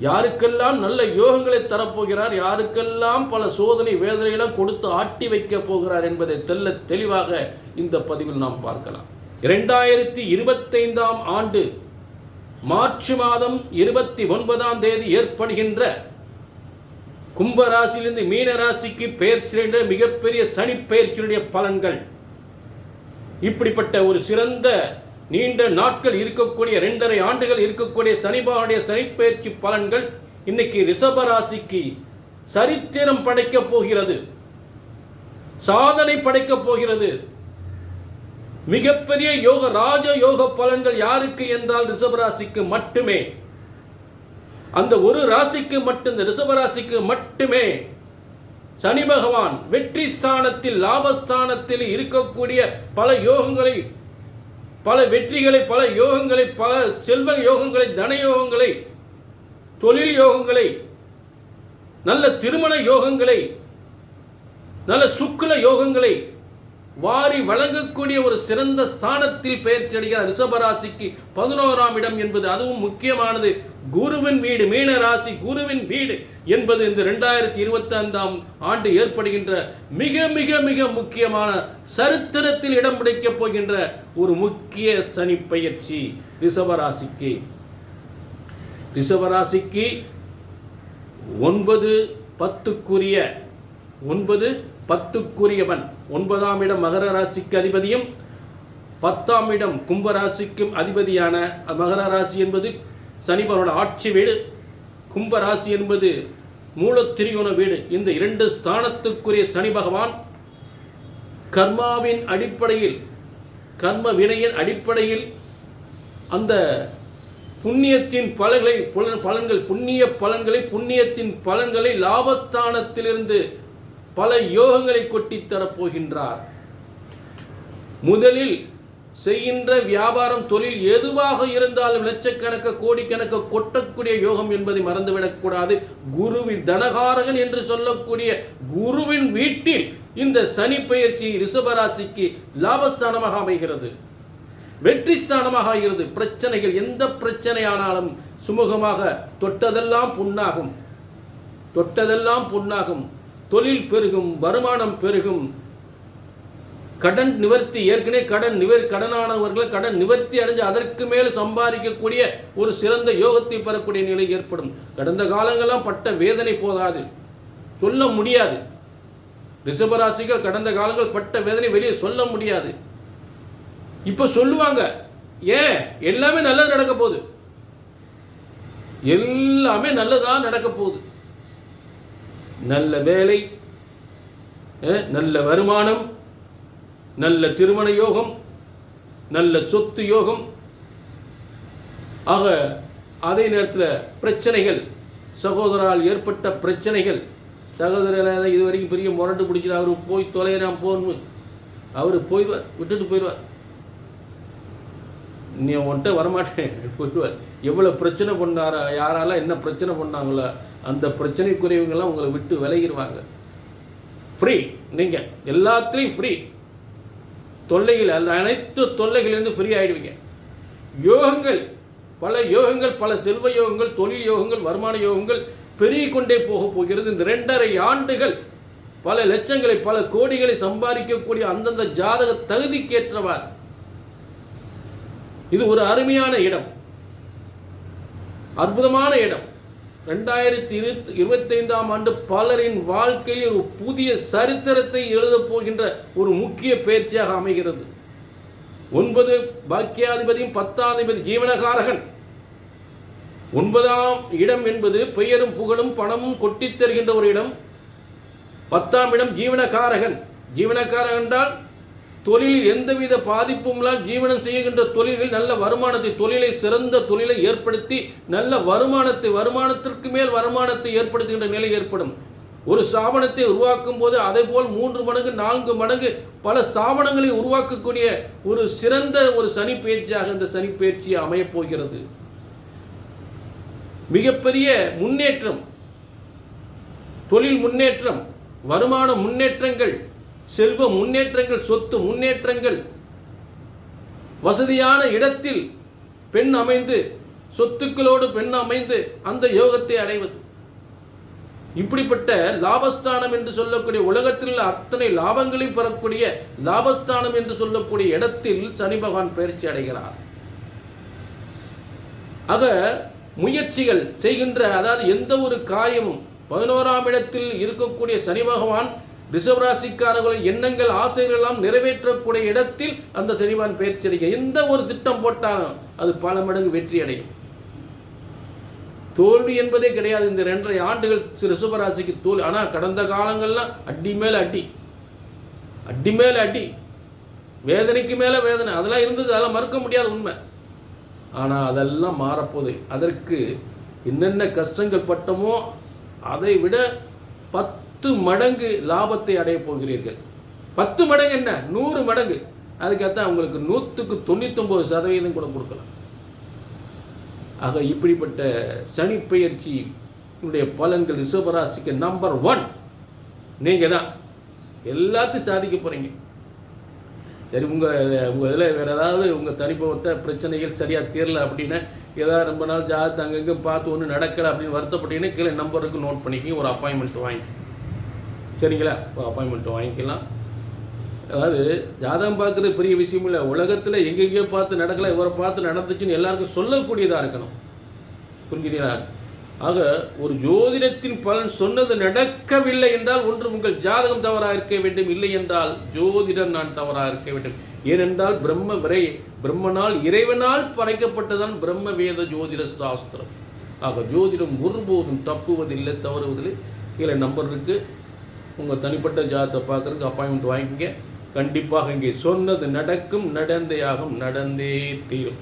யாருக்கெல்லாம் நல்ல யோகங்களை தரப்போகிறார் யாருக்கெல்லாம் பல சோதனை வேதனைகளை கொடுத்து ஆட்டி வைக்க போகிறார் என்பதை தெல்ல தெளிவாக இந்த பதிவில் நாம் பார்க்கலாம். இரண்டாயிரத்தி இருபத்தைந்தாம் ஆண்டு மார்ச் மாதம் இருபத்தி ஒன்பதாம் தேதி ஏற்படுகின்ற கும்பராசியிலிருந்து மீன ராசிக்கு பெயர்ச்சியின்ற மிகப்பெரிய சனி பெயர்ச்சியினுடைய பலன்கள். இப்படிப்பட்ட ஒரு சிறந்த நீண்ட நாட்கள் இருக்கக்கூடிய இரண்டரை ஆண்டுகள் இருக்கக்கூடிய சனிபாவுடைய சனிப்பெயர்ச்சி பலன்கள் இன்னைக்கு ரிஷபராசிக்கு சரித்திரம் படைக்கப் போகிறது. சாதனை படைக்கப் போகிறது. மிகப்பெரிய யோக ராஜ யோக பலன்கள் யாருக்கு என்றால் ரிஷபராசிக்கு மட்டுமே. அந்த ஒரு ராசிக்கு மட்டும் இந்த ரிஷபராசிக்கு மட்டுமே. சனி பகவான் வெற்றி ஸ்தானத்தில் லாபஸ்தானத்தில் இருக்கக்கூடிய பல யோகங்களை பல வெற்றிகளை பல யோகங்களை பல செல்வ யோகங்களை தன யோகங்களை தொழில் யோகங்களை நல்ல திருமண யோகங்களை நல்ல சுக்குல யோகங்களை வாரி வழங்கக்கூடிய ஒரு சிறந்த ஸ்தானத்தில் பெயர்ச்சி அடைகிறார் ரிஷபராசிக்கு பதினோராம் இடம் என்பது அதுவும் முக்கியமானது. குருவின் வீடு மீன ராசி குருவின் வீடு என்பது இந்த ரெண்டாயிரத்தி இருபத்தி ஐந்தாம் ஆண்டு ஏற்படுகின்ற மிக மிக மிக முக்கியமான சரித்திரத்தில் இடம் பிடிக்கப் போகின்ற ஒரு முக்கிய சனி பயிற்சி ரிஷபராசிக்கு ரிஷபராசிக்கு ஒன்பது பத்துக்குரிய ஒன்பது பத்துக்குரியவன். ஒன்பதாம் இடம் மகர ராசிக்கு அதிபதியும் பத்தாம் இடம் கும்ப ராசிக்கும் அதிபதியான மகர ராசி என்பது சனிபரோட ஆட்சி வீடு. கும்ப ராசி என்பது மூலத்திரியோன வீடு. இந்த இரண்டு ஸ்தானத்துக்குரிய சனி பகவான் கர்மாவின் அடிப்படையில் கர்ம வினையின் அடிப்படையில் அந்த புண்ணியத்தின் பலன்களை பலன்கள் புண்ணிய பலன்களை புண்ணியத்தின் பலன்களை லாபஸ்தானத்திலிருந்து பல யோகங்களை கொட்டித்தரப் போகின்றார். முதலில் செய்கின்ற வியாபாரம் தொழில் எதுவாக இருந்தாலும் லட்சக்கணக்க கோடிக்கணக்க கொட்டக்கூடிய யோகம் என்பதை மறந்துவிடக்கூடாது குருவின் தனகாரகன் என்று சொல்லக்கூடிய குருவின் வீட்டில் இந்த சனி பயிற்சி ரிஷபராசிக்கு லாபஸ்தானமாக அமைகிறது. வெற்றி ஸ்தானமாக ஆகிறது. பிரச்சனைகள் எந்த பிரச்சனையானாலும் சுமூகமாக தொட்டதெல்லாம் புண்ணாகும். தொட்டதெல்லாம் புண்ணாகும். தொழில் பெருகும் வருமானம் பெருகும். கடன் நிவர்த்தி ஏற்கனவே கடன் நிவர் கடனானவர்கள் கடன் நிவர்த்தி அடைஞ்சு அதற்கு மேல் சம்பாதிக்கக்கூடிய ஒரு சிறந்த யோகத்தை பெறக்கூடிய நிலை ஏற்படும். கடந்த காலங்கள்லாம் பட்ட வேதனை போதாது. சொல்ல முடியாது. ரிஷபராசிகள் கடந்த காலங்கள் பட்ட வேதனை வெளியே சொல்ல முடியாது. இப்ப சொல்லுவாங்க ஏன்? எல்லாமே நல்லது நடக்க போகுது. எல்லாமே நல்லதா நடக்க போகுது. நல்ல வேலை நல்ல வருமானம் நல்ல திருமண யோகம் நல்ல சொத்து யோகம். ஆக அதே நேரத்தில் பிரச்சனைகள் சகோதரால் ஏற்பட்ட பிரச்சனைகள் சகோதரர் இது வரைக்கும் பெரிய முரண்டு பிடிச்சிட்டு அவர் போய் தொலைகிறான் போன்னு. அவர் போயிடுவார் விட்டுட்டு போயிடுவார். நீ உன்கிட்ட வரமாட்டேன் போயிடுவார். எவ்வளோ பிரச்சனை பண்ணாரா யாரால என்ன பிரச்சனை பண்ணாங்களோ அந்த பிரச்சனைக்குரியவங்கெல்லாம் உங்களை விட்டு விலகிடுவாங்க ஃப்ரீ நீங்கள் எல்லாத்துலேயும் ஃப்ரீ தொல்லைகள் அல்ல அனைத்து தொல்லைகளிலிருந்து ஃப்ரீ ஆகிடுவீங்க யோகங்கள். பல யோகங்கள் பல செல்வ யோகங்கள் தொழில் யோகங்கள் வருமான யோகங்கள் பெருகி கொண்டே போக போகிறது. இந்த ரெண்டரை ஆண்டுகள் பல லட்சங்களை பல கோடிகளை சம்பாதிக்கக்கூடிய அந்தந்த ஜாதக தகுதிக்கேற்றவார் இது ஒரு அருமையான இடம். அற்புதமான இடம். ரெண்டாயிரத்தி இருபத்தி இருபத்தைந்தாம் ஆண்டு பலரின் வாழ்க்கையில் ஒரு புதிய சரித்திரத்தை எழுதப் போகின்ற ஒரு முக்கிய பயிற்சியாக அமைகிறது. ஒன்பது பாக்கியாதிபதியும் பத்தாதிபதி ஜீவனகாரகன். ஒன்பதாம் இடம் என்பது பெயரும் புகழும் பணமும் கொட்டித் தருகின்ற ஒரு இடம். பத்தாம் இடம் ஜீவனகாரகன். ஜீவனக்காரகன் என்றால் தொழிலில் எந்தவித பாதிப்பும் ஜீவனம் செய்கின்ற தொழிலில் நல்ல வருமானத்தை தொழிலை சிறந்த தொழிலை ஏற்படுத்தி நல்ல வருமானத்தை வருமானத்திற்கு மேல் வருமானத்தை ஏற்படுத்துகின்ற நிலை ஏற்படும். ஒரு ஸ்தாபனத்தை உருவாக்கும் போது அதே போல் மூன்று மடங்கு நான்கு மடங்கு பல ஸ்தாபனங்களை உருவாக்கக்கூடிய ஒரு சிறந்த ஒரு சனி பயிற்சியாக இந்த சனி பயிற்சி அமையப் போகிறது. மிகப்பெரிய முன்னேற்றம் தொழில் முன்னேற்றம் வருமான முன்னேற்றங்கள் செல்வ முன்னேற்றங்கள் சொத்து முன்னேற்றங்கள். வசதியான இடத்தில் பெண் அமைந்து சொத்துக்களோடு பெண் அமைந்து அந்த யோகத்தை அடைவது. இப்படிப்பட்ட லாபஸ்தானம் என்று சொல்லக்கூடிய உலகத்தில் உள்ள அத்தனை லாபங்களையும் பெறக்கூடிய லாபஸ்தானம் என்று சொல்லக்கூடிய இடத்தில் சனி பகவான் பயிற்சி அடைகிறார். ஆக முயற்சிகள் செய்கின்ற அதாவது எந்த ஒரு காயமும் பதினோராம் இடத்தில் இருக்கக்கூடிய சனி பகவான் ரிஷபராசிக்காரர்களின் எண்ணங்கள் ஆசைகள் எல்லாம் நிறைவேற்றக்கூடிய இடத்தில் அந்த சனிவான் பயிற்சி அடைக்க எந்த ஒரு திட்டம் போட்டாலும் அது பல மடங்கு வெற்றி அடையும் தோல்வி என்பதே கிடையாது. இந்த ரெண்டரை ஆண்டுகள் ரிஷபராசிக்கு தோல்வி ஆனால் கடந்த காலங்கள்லாம் அடி மேல அடி. அடி மேல அடி. வேதனைக்கு மேல வேதனை. அதெல்லாம் இருந்தது அதெல்லாம் மறுக்க முடியாத உண்மை. ஆனால் அதெல்லாம் மாறப்போகுது. அதற்கு என்னென்ன கஷ்டங்கள் பட்டமோ அதை விட பத்து பத்து மடங்கு லாபத்தை அடைய போகிறீர்கள். பத்து மடங்கு என்ன? நூறு மடங்கு. அதுக்கத்தான் உங்களுக்கு நூற்றுக்கு தொண்ணூத்தொம்பது சதவீதம் கூட கொடுக்கலாம். ஆக இப்படிப்பட்ட சனி பயிற்சியினுடைய பலன்கள் ரிஷபராசிக்கு நம்பர் ஒன் நீங்கள் தான். எல்லாத்தையும் சாதிக்க போகிறீங்க சரி உங்கள் உங்கள் இதில் வேறு ஏதாவது உங்கள் தனிப்பட்ட பிரச்சனைகள் சரியாக தீரல அப்படின்னா ஏதாவது ரொம்ப நாள் ஜாதகத்தை அங்கங்கே பார்த்து ஒன்றும் நடக்கலை அப்படின்னு வருத்தப்பட்டீங்கன்னா கீழே நம்பருக்கு நோட் பண்ணிக்கிங்க ஒரு அப்பாயின்மெண்ட் வாங்கிக்கோங்க. சரிங்களா? இப்போ அப்பாயின்மெண்ட் வாங்கிக்கலாம். அதாவது ஜாதகம் பார்க்குறது பெரிய விஷயம் இல்லை. உலகத்தில் எங்கெங்கேயோ பார்த்து நடக்கலை இவரை பார்த்து நடந்துச்சுன்னு எல்லாருக்கும் சொல்லக்கூடியதாக இருக்கணும். புரிஞ்சுக்கிறீங்களா? ஆக ஒரு ஜோதிடத்தின் பலன் சொன்னது நடக்கவில்லை என்றால் ஒன்று உங்கள் ஜாதகம் தவறாக இருக்க வேண்டும். இல்லை என்றால் ஜோதிடம் நான் தவறாக இருக்க வேண்டும். ஏனென்றால் பிரம்ம விரை பிரம்மனால் இறைவனால் படைக்கப்பட்டதான் பிரம்ம வேத ஜோதிட சாஸ்திரம். ஆக ஜோதிடம் ஒருபோதும் தப்புவதில்லை தவறுவதில்லை. கீழே நம்பர் இருக்குது உங்கள் தனிப்பட்ட ஜாதத்தை பார்க்குறதுக்கு அப்பாயின்மெண்ட் வாங்கிக்கங்க. கண்டிப்பாக இங்கே சொன்னது நடக்கும் நடந்தே ஆகும் நடந்தே தீரும்.